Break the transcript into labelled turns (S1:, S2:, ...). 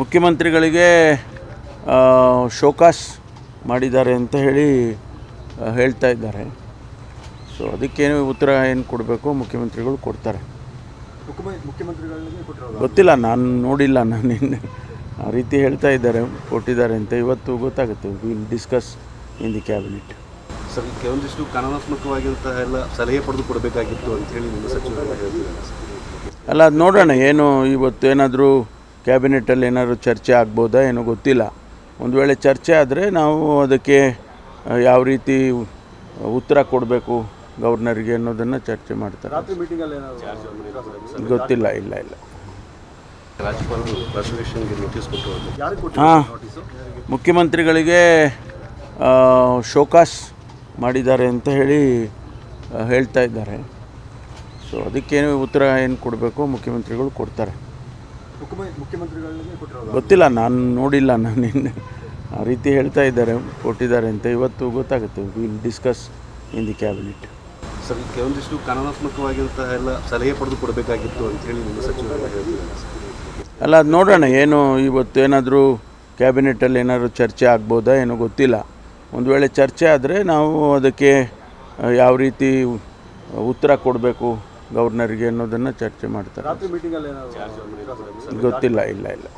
S1: ಮುಖ್ಯಮಂತ್ರಿಗಳಿಗೆ ಶೋಕಾಸ್ ಮಾಡಿದ್ದಾರೆ ಅಂತ ಹೇಳಿ ಹೇಳ್ತಾ ಇದ್ದಾರೆ. ಸೊ ಅದಕ್ಕೇನು ಉತ್ತರ ಏನು ಕೊಡಬೇಕು? ಮುಖ್ಯಮಂತ್ರಿಗಳು ಕೊಡ್ತಾರೆ. ಗೊತ್ತಿಲ್ಲ ನಾನು ನೋಡಿಲ್ಲ ನಾನು ಇನ್ನು ಆ ರೀತಿ ಹೇಳ್ತಾ ಇದ್ದಾರೆ ಕೊಟ್ಟಿದ್ದಾರೆ ಅಂತ. ಇವತ್ತು ಗೊತ್ತಾಗುತ್ತೆ will discuss in the cabinet
S2: sir ಕೆಲವೊಂದಿಷ್ಟು ಕಾನೂನಾತ್ಮಕವಾಗಿರುವಂತಹ ಎಲ್ಲ ಸಲಹೆ ಪಡೆದು ಕೊಡಬೇಕಾಗಿತ್ತು ಅಂತ ಹೇಳಿ ನಿಮ್ಮ ಸಚಿವರು ಹೇಳ್ತಿದ್ದಾರೆ.
S1: ಅಲ್ಲ ಅದು ನೋಡೋಣ. ಏನು ಇವತ್ತು ಏನಾದರೂ ಕ್ಯಾಬಿನೆಟಲ್ಲಿ ಏನಾದರೂ ಚರ್ಚೆ ಆಗ್ಬೋದಾ ಏನೋ ಗೊತ್ತಿಲ್ಲ. ಒಂದು ವೇಳೆ ಚರ್ಚೆ ಆದರೆ ನಾವು ಅದಕ್ಕೆ ಯಾವ ರೀತಿ ಉತ್ತರ ಕೊಡಬೇಕು ಗವರ್ನರ್ಗೆ ಅನ್ನೋದನ್ನು ಚರ್ಚೆ ಮಾಡ್ತಾರೆ.
S3: ರಾತ್ರಿ ಮೀಟಿಂಗಲ್ಲಿ ಏನಾದ್ರು
S1: ಗೊತ್ತಿಲ್ಲ ಇಲ್ಲ ಇಲ್ಲ. ಹಾಂ. ಮುಖ್ಯಮಂತ್ರಿಗಳಿಗೆ ಶೋಕಾಸ್ ಮಾಡಿದ್ದಾರೆ ಅಂತ ಹೇಳಿ ಹೇಳ್ತಾ ಇದ್ದಾರೆ. ಸೊ ಅದಕ್ಕೇನು ಉತ್ತರ ಏನು ಕೊಡಬೇಕು? ಮುಖ್ಯಮಂತ್ರಿಗಳು ಕೊಡ್ತಾರೆ.
S3: ಮುಖ್ಯಮಂತ್ರಿಗಳಿಗೆ
S1: ಗೊತ್ತಿಲ್ಲ ನಾನು ನೋಡಿಲ್ಲ ನಾನು ಇನ್ನು ಆ ರೀತಿ ಹೇಳ್ತಾ ಇದ್ದಾರೆ ಕೊಟ್ಟಿದ್ದಾರೆ ಅಂತ. ಇವತ್ತು ಗೊತ್ತಾಗುತ್ತೆ. Will discuss in the cabinet
S2: sir ಕೆಲವೊಂದಿಷ್ಟು ಕಾನೂನಾತ್ಮಕವಾಗಿರುವಂತಹ ಎಲ್ಲ ಸಲಹೆ ಪಡೆದು ಕೊಡಬೇಕಾಗಿತ್ತು ಅಂತ ಹೇಳಿ ನಿಮ್ಮ ಸಚಿವರು
S1: ಅಲ್ಲ ಅದು ನೋಡೋಣ. ಏನು ಇವತ್ತು ಏನಾದರೂ ಕ್ಯಾಬಿನೆಟಲ್ಲಿ ಏನಾದರೂ ಚರ್ಚೆ ಆಗ್ಬೋದಾ ಏನೋ ಗೊತ್ತಿಲ್ಲ. ಒಂದು ವೇಳೆ ಚರ್ಚೆ ಆದರೆ ನಾವು ಅದಕ್ಕೆ ಯಾವ ರೀತಿ ಉತ್ತರ ಕೊಡಬೇಕು? ಗವರ್ನರ್ಗೆ ಅನ್ನೋದನ್ನು ಚರ್ಚೆ ಮಾಡ್ತಾರೆ. ಗೊತ್ತಿಲ್ಲ ಇಲ್ಲ ಇಲ್ಲ.